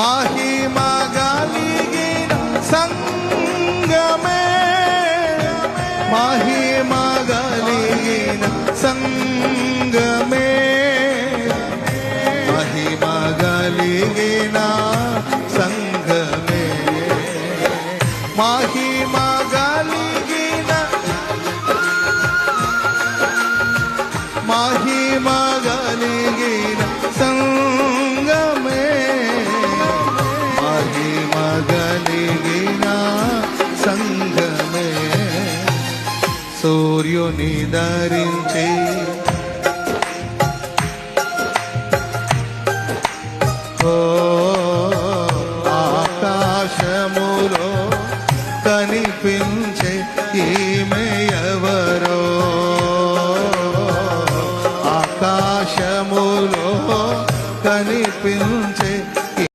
మహిమ సంగమే. మహిమ సంగమే. మహిమ సంగమే. మహిమ కలిగిన సూర్యుని ధరించి ఆకాశములో కనిపించే ఈమె ఎవరో? ఆకాశములో కనిపించే